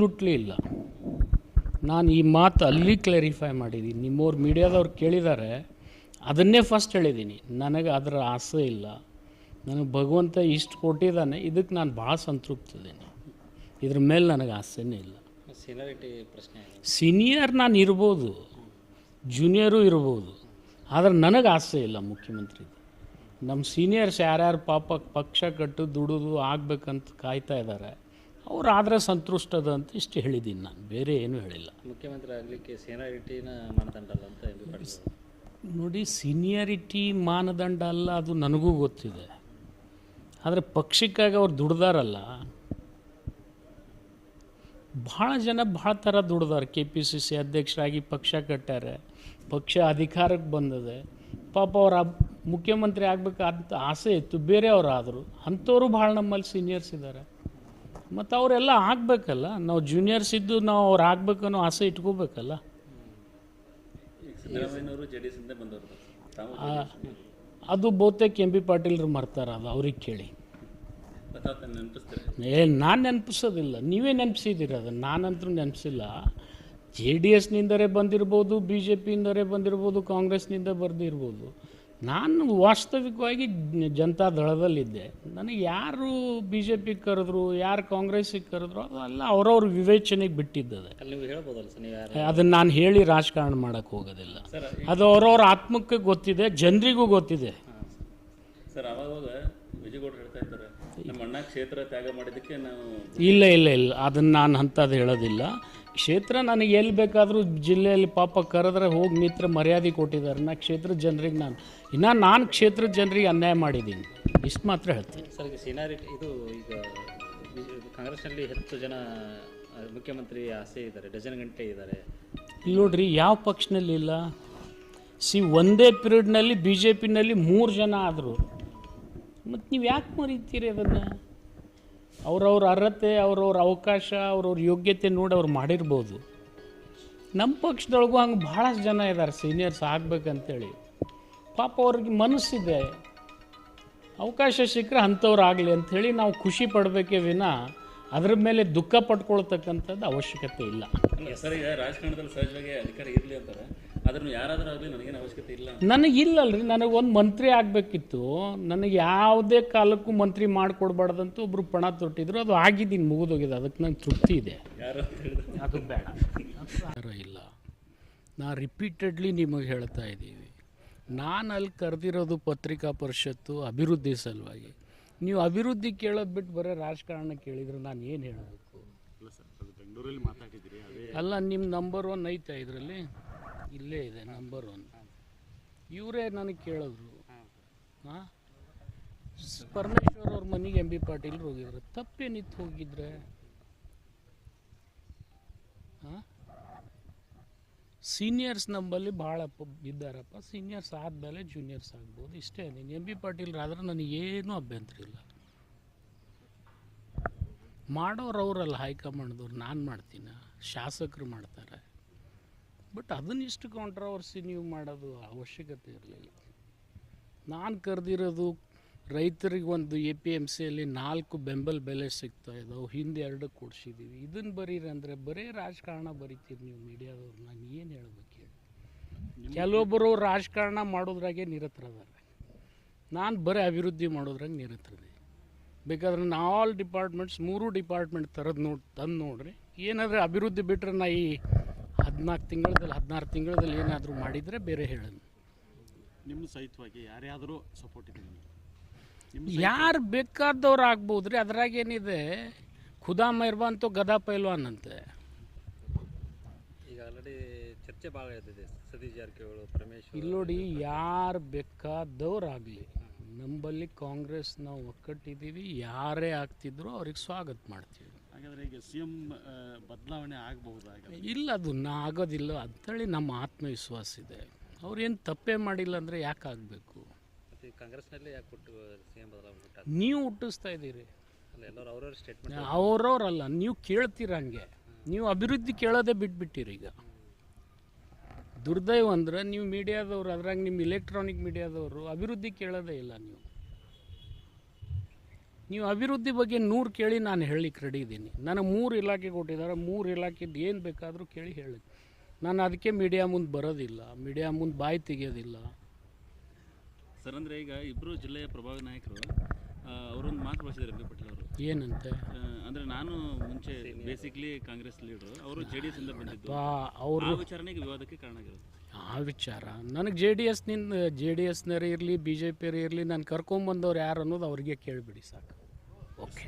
ಲುಟ್ಲೇ ಇಲ್ಲ. ನಾನು ಈ ಮಾತು ಅಲ್ಲಿ ಕ್ಲಾರಿಫೈ ಮಾಡಿದ್ದೀನಿ ನಿಮ್ಮವ್ರು ಮೀಡಿಯಾದವ್ರು ಕೇಳಿದ್ದಾರೆ ಅದನ್ನೇ ಫಸ್ಟ್ ಹೇಳಿದ್ದೀನಿ ನನಗೆ ಅದರ ಆಸೆ ಇಲ್ಲ. ನನಗೆ ಭಗವಂತ ಇಷ್ಟು ಕೊಟ್ಟಿದ್ದಾನೆ ಇದಕ್ಕೆ ನಾನು ಭಾಳ ಸಂತೃಪ್ತಿದ್ದೀನಿ ಇದ್ರ ಮೇಲೆ ನನಗೆ ಆಸೆನೇ ಇಲ್ಲ. ಸೀನಿಯರಿಟಿ ಪ್ರಶ್ನೆ ಸೀನಿಯರ್ ನಾನು ಇರ್ಬೋದು. ಜೂನಿಯರು ಇರ್ಬೋದು. ಆದರೆ ನನಗೆ ಆಸೆ ಇಲ್ಲ ಮುಖ್ಯಮಂತ್ರಿ. ನಮ್ಮ ಸೀನಿಯರ್ಸ್ ಯಾರ್ಯಾರು ಪಾಪ ಪಕ್ಷ ಕಟ್ಟು ದುಡಿದು ಆಗಬೇಕಂತ ಕಾಯ್ತಾ ಇದ್ದಾರೆ ಅವ್ರು ಆದರೆ ಸಂತುಷ್ಟದ ಅಂತ ಇಷ್ಟು ಹೇಳಿದ್ದೀನಿ ನಾನು. ಬೇರೆ ಏನೂ ಹೇಳಿಲ್ಲ. ಮುಖ್ಯಮಂತ್ರಿ ಆಗಲಿಕ್ಕೆ ಸೀನಿಯಾರಿಟಿನ ಮಾನದಂಡ ಅಲ್ಲ ಅಂತ. ನೋಡಿ ಸೀನಿಯರಿಟಿ ಮಾನದಂಡ ಅಲ್ಲ ಅದು ನನಗೂ ಗೊತ್ತಿದೆ. ಆದರೆ ಪಕ್ಷಕ್ಕಾಗಿ ಅವ್ರು ದುಡ್ದಾರಲ್ಲ. ಭಾಳ ಜನ ಭಾಳ ಥರ ದುಡ್ದಾರೆ. ಕೆ ಪಿ ಸಿ ಸಿ ಅಧ್ಯಕ್ಷರಾಗಿ ಪಕ್ಷ ಕಟ್ಟಾರೆ ಪಕ್ಷ ಅಧಿಕಾರಕ್ಕೆ ಬಂದಿದೆ. ಪಾಪ ಅವ್ರ ಮುಖ್ಯಮಂತ್ರಿ ಆಗ್ಬೇಕಾದಂಥ ಆಸೆ ಇತ್ತು. ಬೇರೆಯವ್ರು ಆದರು ಅಂಥವ್ರು ಭಾಳ ನಮ್ಮಲ್ಲಿ ಸೀನಿಯರ್ಸ್ ಇದ್ದಾರೆ. ಮತ್ತು ಅವರೆಲ್ಲ ಆಗಬೇಕಲ್ಲ. ನಾವು ಜೂನಿಯರ್ಸ್ ಇದ್ದು ನಾವು ಅವ್ರು ಆಗ್ಬೇಕನ್ನೋ ಆಸೆ ಇಟ್ಕೋಬೇಕಲ್ಲ. ಅದು ಬಹುತೇಕ ಎಂ ಬಿ ಪಾಟೀಲ್ರು ಮರ್ತಾರ ಅದು ಅವ್ರಿಗೆ ಕೇಳಿ. ಏ ನಾನು ನೆನಪಿಸೋದಿಲ್ಲ. ನೀವೇ ನೆನಪಿಸಿದ್ದೀರ ಅದನ್ನು. ನಾನಂತರೂ ನೆನಪಿಸಿಲ್ಲ. ಜೆ ಡಿ ಎಸ್ನಿಂದಲೇ ಬಂದಿರ್ಬೋದು ಬಿ ಜೆ ಪಿಯಿಂದಲೇ ಬಂದಿರ್ಬೋದು ಕಾಂಗ್ರೆಸ್ನಿಂದ ಬರ್ದಿರ್ಬೋದು. ನಾನು ವಾಸ್ತವಿಕವಾಗಿ ಜನತಾ ದಳದಲ್ಲಿದ್ದೆ. ನನಗೆ ಯಾರು ಬಿ ಜೆ ಪಿ ಕರೆದ್ರು ಯಾರು ಕಾಂಗ್ರೆಸ್ಸಿಗೆ ಕರೆದ್ರು ಅದೆಲ್ಲ ಅವ್ರವ್ರ ವಿವೇಚನೆಗೆ ಬಿಟ್ಟಿದ್ದದೆ. ಅದನ್ನ ನಾನು ಹೇಳಿ ರಾಜಕಾರಣ ಮಾಡೋಕ್ಕೆ ಹೋಗೋದಿಲ್ಲ. ಅದು ಅವ್ರವ್ರ ಆತ್ಮಕ್ಕೆ ಗೊತ್ತಿದೆ ಜನರಿಗೂ ಗೊತ್ತಿದೆ. ಸರ್. ಅವಾಗ ವಿಜಯಗೌಡರು ಹೇಳ್ತಾ ಇದ್ದಾರೆ ನಮ್ಮ ಅಣ್ಣ ಕ್ಷೇತ್ರ ತ್ಯಾಗ ಮಾಡಿದ್ದಕ್ಕೆ ನಾವು ಇಲ್ಲ ಇಲ್ಲ ಇಲ್ಲ. ಅದನ್ನು ನಾನು ಅಂಥದ್ದು ಹೇಳೋದಿಲ್ಲ. ಕ್ಷೇತ್ರ ನನಗೆ ಎಲ್ಲಿ ಬೇಕಾದರೂ ಜಿಲ್ಲೆಯಲ್ಲಿ ಪಾಪ ಕರೆದ್ರೆ ಹೋಗಿ ಮಿತ್ರ ಮರ್ಯಾದೆ ಕೊಟ್ಟಿದ್ದಾರೆ. ನಾ ಕ್ಷೇತ್ರ ಜನರಿಗೆ ನಾನು ಇನ್ನು ನಾನು ಕ್ಷೇತ್ರದ ಜನರಿಗೆ ಅನ್ಯಾಯ ಮಾಡಿದ್ದೀನಿ ಇಷ್ಟು ಮಾತ್ರ ಹೇಳ್ತೀನಿ. ಸರ್ ಈಗ ಸೀನಾರಿಟಿ ಇದು ಈಗ ಕಾಂಗ್ರೆಸ್ನಲ್ಲಿ ಹೆಚ್ಚು ಜನ ಮುಖ್ಯಮಂತ್ರಿ ಆಸೆ ಇದ್ದಾರೆ ಡಜನ್ ಗಂಟೆ ಇದ್ದಾರೆ. ಇಲ್ಲಿ ನೋಡ್ರಿ ಯಾವ ಪಕ್ಷನಲ್ಲಿ ಇಲ್ಲ. ಸಿ ಒಂದೇ ಪಿರಿಯಡ್ನಲ್ಲಿ ಬಿ ಜೆ ಪಿನಲ್ಲಿ ಮೂರು ಜನ ಆದರು. ಮತ್ತು ನೀವು ಯಾಕೆ ಮರೀತೀರಿ ಅದನ್ನು? ಅವ್ರವ್ರ ಅರ್ಹತೆ ಅವ್ರವ್ರ ಅವಕಾಶ ಅವ್ರವ್ರ ಯೋಗ್ಯತೆ ನೋಡಿ ಅವ್ರು ಮಾಡಿರ್ಬೋದು. ನಮ್ಮ ಪಕ್ಷದೊಳಗೂ ಹಂಗೆ ಭಾಳಷ್ಟು ಜನ ಇದ್ದಾರೆ ಸೀನಿಯರ್ಸ್ ಆಗ್ಬೇಕಂತೇಳಿ. ಪಾಪ ಅವ್ರಿಗೆ ಮನಸ್ಸಿದೆ. ಅವಕಾಶ ಸಿಕ್ಕರೆ ಅಂಥವ್ರು ಆಗಲಿ ಅಂಥೇಳಿ ನಾವು ಖುಷಿ ಪಡಬೇಕೇ ವಿನ ಅದ್ರ ಮೇಲೆ ದುಃಖ ಪಟ್ಕೊಳ್ತಕ್ಕಂಥದ್ದು ಅವಶ್ಯಕತೆ ಇಲ್ಲ. ಸರಿ ಈಗ ರಾಜಕಾರಣದಲ್ಲಿ ಸಹಜವಾಗಿ ಅಧಿಕಾರ ಇರಲಿ ಅಂತಾರೆ. ಅದನ್ನು ಯಾರಾದರೂ ಆಗಲಿ ನನಗೇನು ಅವಶ್ಯಕತೆ ಇಲ್ಲ ನನಗಿಲ್ಲಲ್ರಿ ನನಗೆ ಒಂದು ಮಂತ್ರಿ ಆಗಬೇಕಿತ್ತು. ನನಗೆ ಯಾವುದೇ ಕಾಲಕ್ಕೂ ಮಂತ್ರಿ ಮಾಡಿಕೊಡ್ಬಾರ್ದಂತ ಒಬ್ಬರು ಪಣ ತೊಟ್ಟಿದ್ರು. ಅದು ಆಗಿದ್ದೀನಿ ಮುಗಿದೋಗಿದೆ. ಅದಕ್ಕೆ ನಂಗೆ ತೃಪ್ತಿ ಇದೆ. ಯಾರು ಅಂತ ಹೇಳಿದ್ರೆ? ಅದು ಬೇಡ. ಇಲ್ಲ. ನಾ ರಿಪೀಟೆಡ್ಲಿ ನಿಮಗೆ ಹೇಳ್ತಾ ಇದ್ದೀವಿ. ನಾನು ಅಲ್ಲಿ ಕರೆದಿರೋದು ಪತ್ರಿಕಾ ಪರಿಷತ್ತು ಅಭಿವೃದ್ಧಿ ಸಲುವಾಗಿ. ನೀವು ಅಭಿವೃದ್ಧಿ ಕೇಳೋದು ಬಿಟ್ಟು ಬರೋ ರಾಜಕಾರಣ ಕೇಳಿದ್ರೆ ನಾನು ಏನು ಹೇಳಬೇಕು? ಅಲ್ಲ ನಿಮ್ಮ ನಂಬರ್ ಒನ್ ಐತೆ ಇದರಲ್ಲಿ? ಇಲ್ಲೇ ಇದೆ ನಂಬರ್ ಒನ್ ಇವರೇ ನನಗೆ ಕೇಳಿದ್ರು. ಹಾಂ? ಪರಮೇಶ್ವರ್ ಅವ್ರ ಮನೆಗೆ ಎಂ ಬಿ ಪಾಟೀಲ್ ಹೋಗಿದ್ರು. ತಪ್ಪೇನಿತ್ತು ಹೋಗಿದ್ರೆ ಹಾಂ ಸೀನಿಯರ್ಸ್ ನಂಬಲ್ಲಿ ಭಾಳ ಇದ್ದಾರಪ್ಪ. ಸೀನಿಯರ್ಸ್ ಆದಮೇಲೆ ಜೂನಿಯರ್ಸ್ ಆಗ್ಬೋದು. ಇಷ್ಟೇ ನೀನು ಎಂ ಬಿ ಪಾಟೀಲ್ ಆದ್ರೆ ಏನು ಅಭ್ಯಂತರ ಇಲ್ಲ. ಮಾಡೋರು ಅವರಲ್ಲ ಹೈಕಮಾಂಡ್ದವ್ರು, ನಾನು ಮಾಡ್ತೀನಿ. ಶಾಸಕರು ಮಾಡ್ತಾರೆ. ಬಟ್ ಅದನ್ನ ಇಷ್ಟು ಕಾಂಟ್ರವರ್ಸಿ ನೀವು ಮಾಡೋದು ಅವಶ್ಯಕತೆ ಇರಲಿಲ್ಲ. ನಾನು ಕರೆದಿರೋದು ರೈತರಿಗೆ ಒಂದು ಎ ಪಿ ಎಂ ಸಿಯಲ್ಲಿ ನಾಲ್ಕು ಬೆಂಬಲ ಬೆಲೆ ಸಿಗ್ತಾ ಇದ್ದಾವೆ ಹಿಂದೆ ಎರಡು ಕೊಡ್ಸಿದ್ದೀವಿ ಇದನ್ನ ಬರೀರಿ ಅಂದರೆ ಬರೀ ರಾಜಕಾರಣ ಬರೀತೀರಿ ನೀವು ಮೀಡಿಯಾದವ್ರು ನಾನು ಏನು ಹೇಳ್ಬೇಕು ಹೇಳಿ? ಕೆಲವೊಬ್ಬರು ರಾಜಕಾರಣ ಮಾಡೋದ್ರಾಗೆ ನಿರತರದಾರೆ ನಾನು ಬರೀ ಅಭಿವೃದ್ಧಿ ಮಾಡೋದ್ರಾಗ ನಿರತರದೆ ಬೇಕಾದ್ರೆ ನಾ ಆಲ್ ಡಿಪಾರ್ಟ್ಮೆಂಟ್ಸ್ ಮೂರು ಡಿಪಾರ್ಟ್ಮೆಂಟ್ ಥರದ್ದು ನೋಡಿ, ತಂದು ನೋಡ್ರಿ. ಏನಾದರೂ ಅಭಿವೃದ್ಧಿ ಬಿಟ್ಟರೆ ನಾ ಈ ಹದಿನಾಲ್ಕು ತಿಂಗಳದಲ್ಲಿ, ಹದಿನಾರು ತಿಂಗಳಲ್ಲಿ ಏನಾದರೂ ಮಾಡಿದರೆ ಬೇರೆ ಹೇಳೋದು ನಿಮ್ಮ ಸಹಿತವಾಗಿ ಯಾರ್ಯಾದರೂ ಸಪೋರ್ಟ್ ಇದೆ ಯಾರು ಬೇಕಾದವ್ರು ಆಗ್ಬೋದು ರೀ ಅದ್ರಾಗ ಏನಿದೆ ಖುದಾ ಇರುವಂತ ತೋ ಗದಾ ಪೈಲ್ವಾನ್ ಅಂತೆ. ಈಗ ಆಲ್ರೆಡಿ ಚರ್ಚೆ ಭಾಳ ಇರ್ತಿದೆ ಸತೀಶ್ ಜಾರಕಿಹೊಳಿ ಪರಮೇಶ್ವರ್ ಇಲ್ಲಿ ನೋಡಿ ಯಾರು ಬೇಕಾದವ್ರಾಗಲಿ ನಂಬಲ್ಲಿ ಕಾಂಗ್ರೆಸ್ ನಾವು ಒಕ್ಕಟ್ಟಿದ್ದೀವಿ ಯಾರೇ ಆಗ್ತಿದ್ರು ಅವ್ರಿಗೆ ಸ್ವಾಗತ ಮಾಡ್ತೀವಿ. ಹಾಗಾದರೆ ಈಗ ಸಿ ಎಂ ಬದಲಾವಣೆ ಆಗಬಹುದಾಗ ಇಲ್ಲ ಅದು ನಾ ಆಗೋದಿಲ್ಲ ಅಂತೇಳಿ ನಮ್ಮ ಆತ್ಮವಿಶ್ವಾಸ ಇದೆ. ಅವ್ರೇನು ತಪ್ಪೇ ಮಾಡಿಲ್ಲ ಅಂದರೆ ಯಾಕೆ ಆಗಬೇಕು? ಕಾಂಗ್ರೆಸ್ನಲ್ಲಿ ಯಾಕೆ ಬದಲಾವಣೆ ನೀವು ಹುಟ್ಟಿಸ್ತಾ ಇದ್ದೀರಿ. ಅಲ್ಲ ಎಲ್ಲರೂ ಅವ್ರವ್ರ ಸ್ಟೇಟ್ಮೆಂಟ್ ಅವ್ರವ್ರಲ್ಲ ನೀವು ಕೇಳ್ತೀರ ಹಂಗೆ? ನೀವು ಅಭಿವೃದ್ಧಿ ಕೇಳೋದೇ ಬಿಟ್ಬಿಟ್ಟಿರಿ ಈಗ. ದುರ್ದೈವ ಅಂದ್ರೆ ನೀವು ಮೀಡಿಯಾದವ್ರು ಅದ್ರಾಗ ನಿಮ್ಮ ಇಲೆಕ್ಟ್ರಾನಿಕ್ ಮೀಡಿಯಾದವರು ಅಭಿವೃದ್ಧಿ ಕೇಳೋದೇ ಇಲ್ಲ ನೀವು. ನೀವು ಅಭಿವೃದ್ಧಿ ಬಗ್ಗೆ ನೂರು ಕೇಳಿ ನಾನು ಹೇಳಲಿಕ್ಕೆ ರೆಡಿ ಇದ್ದೀನಿ. ನನಗೆ ಮೂರು ಇಲಾಖೆ ಕೊಟ್ಟಿದ್ದಾರೆ ಮೂರು ಇಲಾಖೆದು ಏನು ಬೇಕಾದರೂ ಕೇಳಿ ಹೇಳಿ. ನಾನು ಅದಕ್ಕೆ ಮೀಡಿಯಾ ಮುಂದೆ ಬರೋದಿಲ್ಲ ಮೀಡಿಯಾ ಮುಂದೆ ಬಾಯಿ ತೆಗೆಯೋದಿಲ್ಲ. ಸರ್ ಅಂದರೆ ಈಗ ಇಬ್ಬರು ಜಿಲ್ಲೆಯ ಪ್ರಭಾವಿ ನಾಯಕರು ಅವರೊಂದು ಮಾತು ಬಳಸಿದ್ದಾರೆ ಬಿ ಪಟೇಲ್ ಅವರು. ಏನಂತೆ? ಅಂದರೆ ನಾನು ಮುಂಚೆ ಬೇಸಿಕ್ಲಿ ಕಾಂಗ್ರೆಸ್ ಲೀಡರು ಅವರು ಜೆ ಡಿ ಎಸ್ ಇಂದ ಬಂದಿದ್ದು. ಅವರು ವಿಚಾರಣೆಗೆ ವಿವಾದಕ್ಕೆ ಕಾರಣ ಆಗಿರೋದು. ಆ ವಿಚಾರ? ನನಗೆ ಜೆ ಡಿ ಎಸ್ನಿಂದ ಜೆ ಡಿ ಎಸ್ನರೇ ಇರಲಿ ಬಿ ಜೆ ಪಿಯರೇ ಇರಲಿ ನಾನು ಕರ್ಕೊಂಬಂದವ್ರು ಯಾರು ಅನ್ನೋದು ಅವ್ರಿಗೆ ಕೇಳಿಬಿಡಿ ಸಾಕು. ಓಕೆ